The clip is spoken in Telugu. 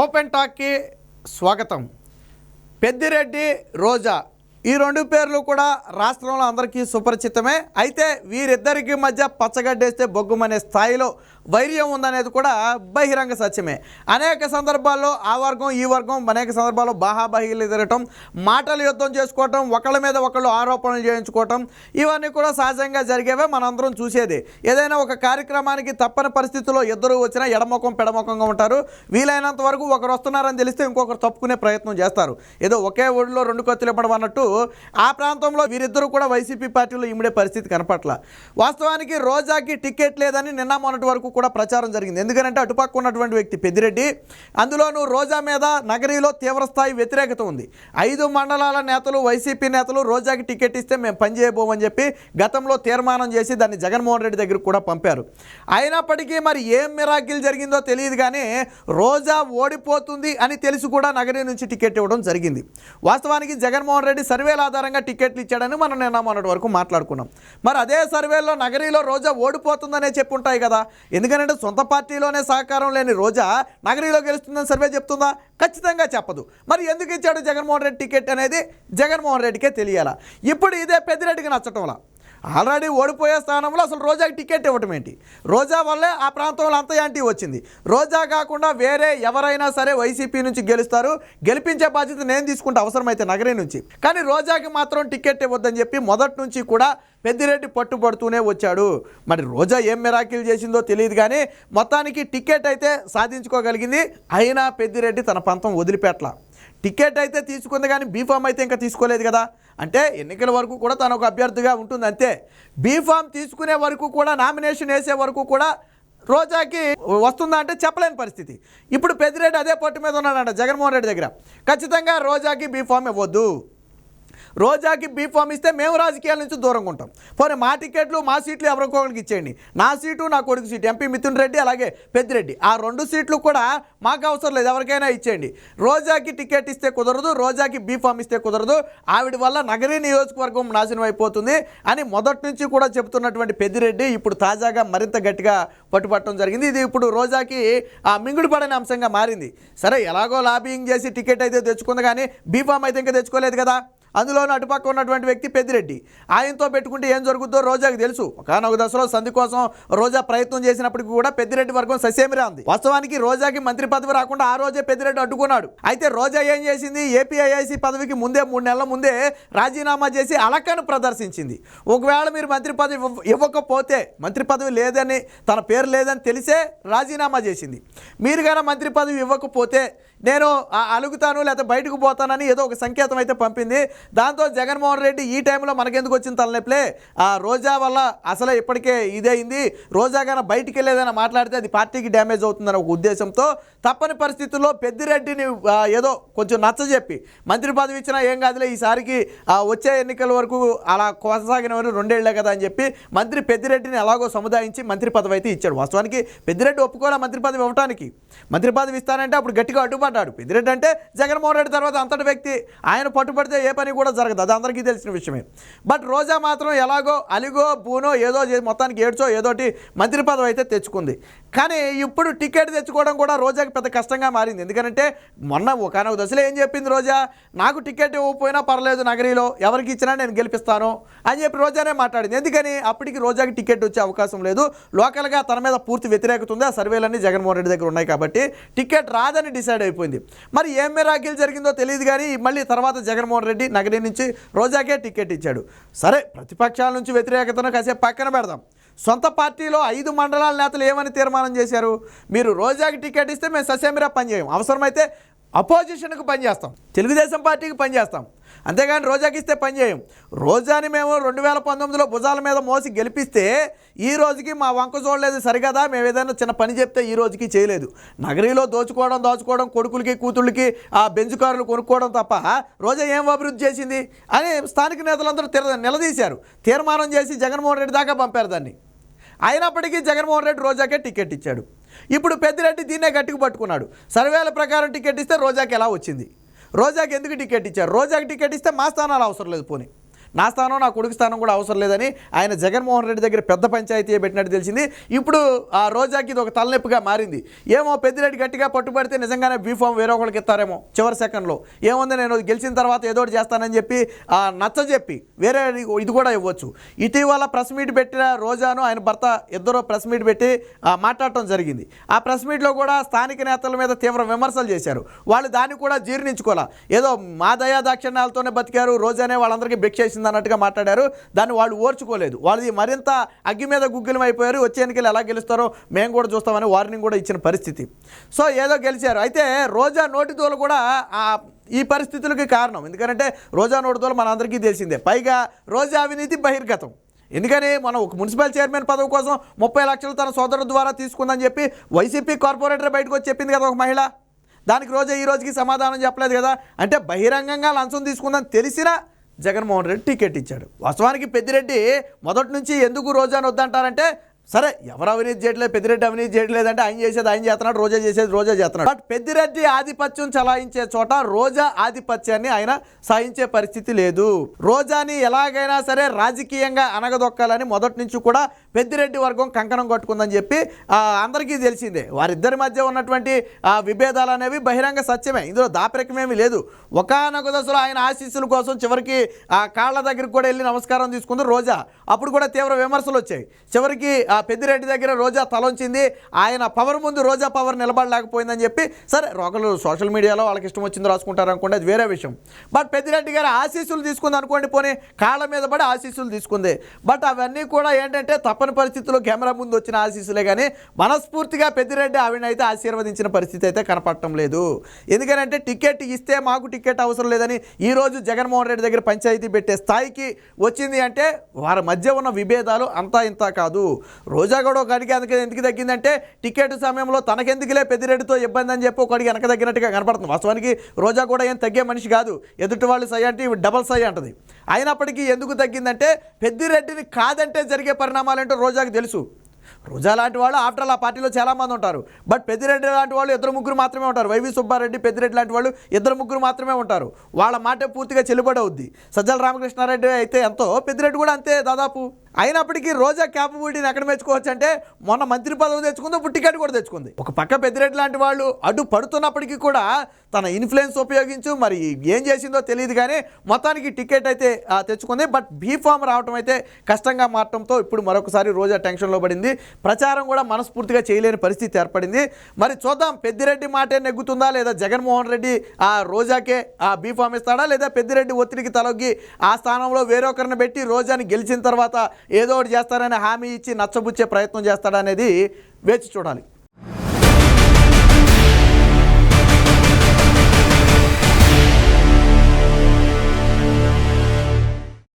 ఓపెన్ టాక్కి స్వాగతం. పెద్దిరెడ్డి రోజా ఈ రెండు పేర్లు కూడా రాష్ట్రంలో అందరికీ సుపరిచితమే. అయితే వీరిద్దరికి మధ్య పచ్చగడ్డేస్తే బొగ్గుమనే స్థాయిలో వైర్యం ఉందనేది కూడా బహిరంగ సత్యమే. అనేక సందర్భాల్లో ఆ వర్గం ఈ వర్గం అనేక సందర్భాల్లో బాహాబాహీలు తిరగటం మాటలు యుద్ధం చేసుకోవటం ఒకళ్ళ మీద ఒకళ్ళు ఆరోపణలు చేయించుకోవటం ఇవన్నీ కూడా సహజంగా జరిగేవే మనందరం చూసేది. ఏదైనా ఒక కార్యక్రమానికి తప్పని పరిస్థితుల్లో ఇద్దరు వచ్చినా ఎడముఖం పెడముఖంగా ఉంటారు. వీలైనంత వరకు ఒకరు వస్తున్నారని తెలిస్తే ఇంకొకరు తప్పుకునే ప్రయత్నం చేస్తారు. ఏదో ఒకే ఊళ్ళో రెండు కత్తులు ఇవ్వడం అన్నట్టు ఆ ప్రాంతంలో వీరిద్దరూ కూడా వైసీపీ పార్టీలో ఇమిడే పరిస్థితి కనపట్ల. వాస్తవానికి రోజాకి టికెట్ లేదని నిన్న మొన్నటి వరకు కూడా ప్రచారం జరిగింది. ఎందుకంటే అటుపక్క ఉన్నటువంటి వ్యక్తి పెద్దిరెడ్డి అందులోనూ రోజా మీద నగరీలో తీవ్రస్థాయి వ్యతిరేకత ఉంది. ఐదు మండలాల నేతలు వైసీపీ నేతలు రోజాకి టికెట్ ఇస్తే మేము పనిచేయబోమని చెప్పి గతంలో తీర్మానం చేసి దాన్ని జగన్మోహన్ రెడ్డి దగ్గరకు కూడా పంపారు. అయినప్పటికీ మరి ఏం మిరాకిల్ జరిగిందో తెలియదు కానీ రోజా ఓడిపోతుంది అని తెలిసి కూడా నగరీ నుంచి టికెట్ ఇవ్వడం జరిగింది. వాస్తవానికి జగన్మోహన్ రెడ్డి సర్వేల ఆధారంగా టికెట్లు ఇచ్చాడని మనం నిన్న మొన్నటి వరకు మాట్లాడుకున్నాం. మరి అదే సర్వేలో నగరీలో రోజా ఓడిపోతుందనే చెప్పుంటాయి కదా. ఎందుకంటే సొంత పార్టీలోనే సహకారం లేని రోజా నగరీలో గెలుస్తుందని సర్వే చెప్తుందా? ఖచ్చితంగా చెప్పదు. మరి ఎందుకు ఇచ్చాడు జగన్మోహన్ రెడ్డి టికెట్ అనేది? జగన్మోహన్ రెడ్డికే తెలియాలా? ఇప్పుడు ఇదే పెద్దిరెడ్డికి నచ్చటంలా? ఆల్రెడీ ఓడిపోయే స్థానంలో అసలు రోజాకి టికెట్ ఇవ్వటం ఏంటి? రోజా వల్లే ఆ ప్రాంతంలో అంత యాంటీ వచ్చింది. రోజా కాకుండా వేరే ఎవరైనా సరే వైసీపీ నుంచి గెలుస్తారు. గెలిపించే బాధ్యత నేను తీసుకుంటే అవసరమైతే నగరీ నుంచి. కానీ రోజాకి మాత్రం టికెట్ ఇవ్వద్దని చెప్పి మొదటి నుంచి కూడా పెద్దిరెడ్డి పట్టుబడుతూనే వచ్చాడు. మరి రోజా ఏం మిరాకిల్ చేసిందో తెలియదు కానీ మొత్తానికి టికెట్ అయితే సాధించుకోగలిగింది. అయినా పెద్దిరెడ్డి తన పంతం వదిలిపెట్ల టికెట్ అయితే తీసుకుంది కానీ బీఫామ్ అయితే ఇంకా తీసుకోలేదు కదా. అంటే ఎన్నికల వరకు కూడా తను ఒక అభ్యర్థిగా ఉంటుంది అంతే. బీఫామ్ తీసుకునే వరకు కూడా నామినేషన్ వేసే వరకు కూడా రోజాకి వస్తుందా అంటే చెప్పలేని పరిస్థితి. ఇప్పుడు పెద్దిరెడ్డి అదే పట్టు మీద ఉన్నాడంట జగన్మోహన్ రెడ్డి దగ్గర. ఖచ్చితంగా రోజాకి బీఫామ్ ఇవ్వద్దు. రోజాకి బీ ఫామ్ ఇస్తే మేము రాజకీయాల నుంచి దూరంగా ఉంటాం. పోనీ మా టికెట్లు మా సీట్లు ఎవరికొకరికి ఇచ్చేయండి. నా సీటు నా కొడుకు సీటు ఎంపీ మిథున్ రెడ్డి అలాగే పెద్దిరెడ్డి. ఆ రెండు సీట్లు కూడా మాకు అవసరం లేదు ఎవరికైనా ఇచ్చేయండి. రోజాకి టికెట్ ఇస్తే కుదరదు రోజాకి బీ ఫామ్ ఇస్తే కుదరదు. ఆవిడ వల్ల నగరీ నియోజకవర్గం నాశనం అయిపోతుంది అని మొదటి నుంచి కూడా చెబుతున్నటువంటి పెద్దిరెడ్డి ఇప్పుడు తాజాగా మరింత గట్టిగా పట్టుపట్టడం జరిగింది. ఇది ఇప్పుడు రోజాకి ఆ మింగుడు పడని అంశంగా మారింది. సరే ఎలాగో లాబింగ్ చేసి టికెట్ అయితే తెచ్చుకుంది కానీ బీఫామ్ అయితే ఇంకా తెచ్చుకోలేదు కదా. అందులోనూ అటుపక్క ఉన్నటువంటి వ్యక్తి పెద్దిరెడ్డి. ఆయనతో పెట్టుకుంటే ఏం జరుగుతుందో రోజాకి తెలుసు. ఒకనొక దశలో సంధి కోసం రోజా ప్రయత్నం చేసినప్పటికీ కూడా పెద్దిరెడ్డి వర్గం ససేమిరా ఉంది వాస్తవానికి రోజాకి మంత్రి పదవి రాకుండా ఆ రోజే పెద్దిరెడ్డి అడ్డుకున్నాడు. అయితే రోజా ఏం చేసింది? ఏపీఐఐసి పదవికి ముందే మూడు నెలల ముందే రాజీనామా చేసి అలక్కను ప్రదర్శించింది. ఒకవేళ మీరు మంత్రి పదవి ఇవ్వకపోతే మంత్రి పదవి లేదని తన పేరు లేదని తెలిసే రాజీనామా చేసింది. మీరు కానీ మంత్రి పదవి ఇవ్వకపోతే నేను అలుగుతాను లేకపోతే బయటకు పోతానని ఏదో ఒక సంకేతం అయితే పంపింది. దాంతో జగన్మోహన్ రెడ్డి ఈ టైంలో మనకెందుకు వచ్చింది తలనొప్పిలే ఆ రోజా వల్ల అసలే ఇప్పటికే ఇదైంది రోజా కానీ బయటికి వెళ్ళేదని మాట్లాడితే అది పార్టీకి డ్యామేజ్ అవుతుందని ఒక ఉద్దేశంతో తప్పని పరిస్థితుల్లో పెద్దిరెడ్డిని ఏదో కొంచెం నచ్చజెప్పి మంత్రి పదవి ఇచ్చినా ఏం కాదులే ఈసారికి వచ్చే ఎన్నికల వరకు అలా కొనసాగిన వారు రెండేళ్ళే కదా అని చెప్పి మంత్రి పెద్దిరెడ్డిని ఎలాగో సముదాయించి మంత్రి పదవి అయితే ఇచ్చాడు. వాస్తవానికి పెద్దిరెడ్డి ఒప్పుకోలే మంత్రి పదవి ఇవ్వడానికి మంత్రి పదవి ఇస్తానంటే అప్పుడు గట్టిగా పట్టుబడ్డాడు పెద్దిరెడ్డి అంటే జగన్మోహన్ రెడ్డి తర్వాత అంతటి వ్యక్తి ఆయన పట్టుబడితే ఏ పని కూడా జరగదు. అది అందరికీ తెలిసిన విషయమే. బట్ రోజా మాత్రం ఎలాగో అలిగో పూనో ఏదో మొత్తానికి ఏడ్చో ఏదోటి మంత్రి పదవి అయితే తెచ్చుకుంది. కానీ ఇప్పుడు టికెట్ తెచ్చుకోవడం కూడా రోజాకి పెద్ద కష్టంగా మారింది. ఎందుకంటే మొన్న ఒకనొక దశలో ఏం చెప్పింది రోజా? నాకు టికెట్ ఇవ్వకపోయినా పర్లేదు నగరీలో ఎవరికి ఇచ్చినా నేను గెలిపిస్తాను అని చెప్పి రోజానే మాట్లాడింది. ఎందుకని? అప్పటికి రోజాకి టికెట్ వచ్చే అవకాశం లేదు. లోకల్గా తన మీద పూర్తి వ్యతిరేకత ఉంది. ఆ సర్వేలన్నీ జగన్మోహన్ రెడ్డి దగ్గర ఉన్నాయి కాబట్టి టికెట్ రాదని డిసైడ్ అయిపోయింది. మరి ఏం మిరాకిల్ జరిగిందో తెలియదు కానీ మళ్ళీ తర్వాత జగన్మోహన్ రెడ్డి నగరీ నుంచి రోజాకే టికెట్ ఇచ్చాడు. సరే ప్రతిపక్షాల నుంచి వ్యతిరేకతను కాసేపు పక్కన పెడదాం. సొంత పార్టీలో ఐదు మండలాల నేతలు ఏమని తీర్మానం చేశారు? మీరు రోజాకి టికెట్ ఇస్తే మేము ససేమిరా పనిచేయం అవసరమైతే అపోజిషన్కి పనిచేస్తాం తెలుగుదేశం పార్టీకి పనిచేస్తాం అంతేగాని రోజాకి ఇస్తే పనిచేయం రోజాని మేము రెండు వేల పంతొమ్మిదిలో భుజాల మీద మోసి గెలిపిస్తే ఈ రోజుకి మా వంక చూడలేదు సరిగదా? మేము ఏదైనా చిన్న పని చెప్తే ఈ రోజుకి చేయలేదు. నగరీలో దోచుకోవడం దోచుకోవడం కొడుకులకి కూతుళ్ళకి ఆ బెంజుకారులు కొనుక్కోవడం తప్ప రోజా ఏం అభివృద్ధి చేసింది? అని స్థానిక నేతలందరూ తిర నిలదీశారు. తీర్మానం చేసి జగన్మోహన్ రెడ్డి దాకా పంపారు దాన్ని. అయినప్పటికీ జగన్మోహన్ రెడ్డి రోజాకే టికెట్ ఇచ్చాడు. ఇప్పుడు పెద్దిరెడ్డి దీన్నే గట్టికి పట్టుకున్నాడు. సర్వేల ప్రకారం టికెట్ ఇస్తే రోజాకి ఎలా వచ్చింది? రోజాకి ఎందుకు టికెట్ ఇచ్చారు? రోజాకి టికెట్ ఇస్తే మా స్థానాలు అవసరం లేదు పోనీ. నా స్థానం నా కొడుకు స్థానం కూడా అవసరం లేదని ఆయన జగన్మోహన్ రెడ్డి దగ్గర పెద్ద పంచాయతీ పెట్టినట్టు తెలిసింది. ఇప్పుడు ఆ రోజాకి ఇది ఒక తలనొప్పిగా మారింది. ఏమో పెద్దిరెడ్డి గట్టిగా పట్టుబడితే నిజంగానే బీఫామ్ వేరే ఒకరికి ఇస్తారేమో చివరి సెకండ్లో. ఏముంది నేను గెలిచిన తర్వాత ఏదో ఒకటి చేస్తానని చెప్పి నచ్చ చెప్పి వేరే ఇది కూడా ఇవ్వచ్చు. ఇటీవల ప్రెస్ మీట్ పెట్టిన రోజాను ఆయన భర్త ఇద్దరు ప్రెస్ మీట్ పెట్టి మాట్లాడటం జరిగింది. ఆ ప్రెస్ మీట్లో కూడా స్థానిక నేతల మీద తీవ్ర విమర్శలు చేశారు. వాళ్ళు దాన్ని కూడా జీర్ణించుకోవాలా? ఏదో మా దయా దాక్షిణ్యాలతోనే బతికారు రోజానే వాళ్ళందరికీ భిక్షేసింది అన్నట్టుగా మాట్లాడారు. దాన్ని వాళ్ళు ఓర్చుకోలేదు. వాళ్ళది మరింత అగ్గి మీద గుగ్గిలం అయిపోయారు. వచ్చే ఎన్నికలు ఎలా గెలుస్తారో మేము కూడా చూస్తామని వార్నింగ్ కూడా ఇచ్చిన పరిస్థితి. సో ఏదో గెలిచారు. అయితే రోజా నోటితోలు కూడా ఆ ఈ పరిస్థితులకి కారణం. ఎందుకంటే రోజా నోటితోలు మనందరికీ తెలిసిందే. పైగా రోజా అవినీతి బహిర్గతం. ఎందుకని? మనం ఒక మున్సిపల్ చైర్మన్ పదవి కోసం ముప్పై లక్షలు తన సోదరుడు ద్వారా తీసుకుందని చెప్పి వైసీపీ కార్పొరేటర్ బయటకు వచ్చి చెప్పింది కదా ఒక మహిళ. దానికి రోజే ఈ రోజుకి సమాధానం చెప్పలేదు కదా. అంటే బహిరంగంగా లంచం తీసుకుందని తెలిసినా జగన్మోహన్ రెడ్డి టికెట్ ఇచ్చాడు. వాస్తవానికి పెద్దిరెడ్డి మొదటి నుంచి ఎందుకు రోజాను వద్దంటారంటే సరే ఎవరు అవినీతి చేయట్లేదు? పెద్దిరెడ్డి అవినీతి చేయట్లేదంటే ఆయన చేసేది ఆయన చేస్తున్నాడు రోజా చేసేది రోజా చేస్తున్నాడు. బట్ పెద్దిరెడ్డి ఆధిపత్యం చలాయించే చోట రోజా ఆధిపత్యాన్ని ఆయన సహించే పరిస్థితి లేదు. రోజాని ఎలాగైనా సరే రాజకీయంగా అనగదొక్కాలని మొదటి నుంచి కూడా పెద్దిరెడ్డి వర్గం కంకణం కట్టుకుందని చెప్పి అందరికీ తెలిసిందే. వారిద్దరి మధ్య ఉన్నటువంటి విభేదాలు అనేవి బహిరంగ సత్యమే. ఇందులో దాపరికమేమి లేదు. ఒకనొక దశలో ఆయన ఆశీస్సుల కోసం చివరికి ఆ కాళ్ళ దగ్గరికి కూడా వెళ్ళి నమస్కారం తీసుకుంది రోజా. అప్పుడు కూడా తీవ్ర విమర్శలు వచ్చాయి. చివరికి పెద్దిరెడ్డి దగ్గర రోజా తలొంచింది. ఆయన పవర్ ముందు రోజా పవర్ నిలబడలేకపోయిందని చెప్పి సరే ఒకళ్ళు సోషల్ మీడియాలో వాళ్ళకి ఇష్టం వచ్చింది రాసుకుంటారు అనుకోండి అది వేరే విషయం. బట్ పెద్దిరెడ్డి గారు ఆశీస్సులు తీసుకుంది అనుకోండి పోనీ కాళ్ళ మీద పడి ఆశీస్సులు తీసుకుంది. బట్ అవన్నీ కూడా ఏంటంటే తప్పని పరిస్థితుల్లో కెమెరా ముందు వచ్చిన ఆశీస్సులే కానీ మనస్ఫూర్తిగా పెద్దిరెడ్డి ఆవిడనైతే ఆశీర్వదించిన పరిస్థితి అయితే కనపడటం లేదు. ఎందుకంటే టికెట్ ఇస్తే మాకు టికెట్ అవసరం లేదని ఈ రోజు జగన్మోహన్ రెడ్డి దగ్గర పంచాయతీ పెట్టే స్థాయికి వచ్చింది అంటే వారి మధ్య ఉన్న విభేదాలు అంతా ఇంత కాదు. రోజా కూడా ఒక అడిగి అందుకే ఎందుకు తగ్గిందంటే టికెట్ సమయంలో తనకెందుకులే పెద్దిరెడ్డితో ఇబ్బంది అని చెప్పి ఒక అడిగి వెనక తగ్గినట్టుగా కనపడుతుంది. వాస్తవానికి రోజా కూడా ఏం తగ్గే మనిషి కాదు. ఎదుటి వాళ్ళు సై అంటే ఇవి డబల్ సై అంటది. అయినప్పటికీ ఎందుకు తగ్గిందంటే పెద్దిరెడ్డిని కాదంటే జరిగే పరిణామాలంటే రోజాకి తెలుసు. రోజా లాంటి వాళ్ళు ఆఫ్టర్ ఆల్ ఆ పార్టీలో చాలామంది ఉంటారు. బట్ పెద్దిరెడ్డి లాంటి వాళ్ళు ఇద్దరు ముగ్గురు మాత్రమే ఉంటారు. వైవి సుబ్బారెడ్డి పెద్దిరెడ్డి లాంటి వాళ్ళు ఇద్దరు ముగ్గురు మాత్రమే ఉంటారు. వాళ్ళ మాట పూర్తిగా చెల్లుబడి అవుద్ది. సజ్జల రామకృష్ణారెడ్డి అయితే ఎంతో పెద్దిరెడ్డి కూడా అంతే దాదాపు. అయినప్పటికీ రోజా క్యాపబిలిటీని ఎక్కడ మెచ్చుకోవచ్చు అంటే మొన్న మంత్రి పదవి తెచ్చుకుంది ఇప్పుడు టికెట్ కూడా తెచ్చుకుంది. ఒక పక్క పెద్దిరెడ్డి లాంటి వాళ్ళు అడ్డు పడుతున్నప్పటికీ కూడా తన ఇన్ఫ్లుయెన్స్ ఉపయోగించు మరి ఏం చేసిందో తెలియదు కానీ మొత్తానికి టికెట్ అయితే తెచ్చుకుంది. బట్ బీఫామ్ రావటం అయితే కష్టంగా మారటంతో ఇప్పుడు మరొకసారి రోజా టెన్షన్లో పడింది. ప్రచారం కూడా మనస్ఫూర్తిగా చేయలేని పరిస్థితి ఏర్పడింది. మరి చూద్దాం పెద్దిరెడ్డి మాటే నెగ్గుతుందా లేదా జగన్మోహన్ రెడ్డి ఆ రోజాకే ఆ బీఫామ్ ఇస్తాడా లేదా పెద్దిరెడ్డి ఒత్తిడికి తలొగ్గి ఆ స్థానంలో వేరొకరిని పెట్టి రోజాని గెలిచిన తర్వాత ఏదో ఒకటి చేస్తారని హామీ ఇచ్చి నచ్చబుచ్చే ప్రయత్నం చేస్తాడనేది వేచి చూడాలి.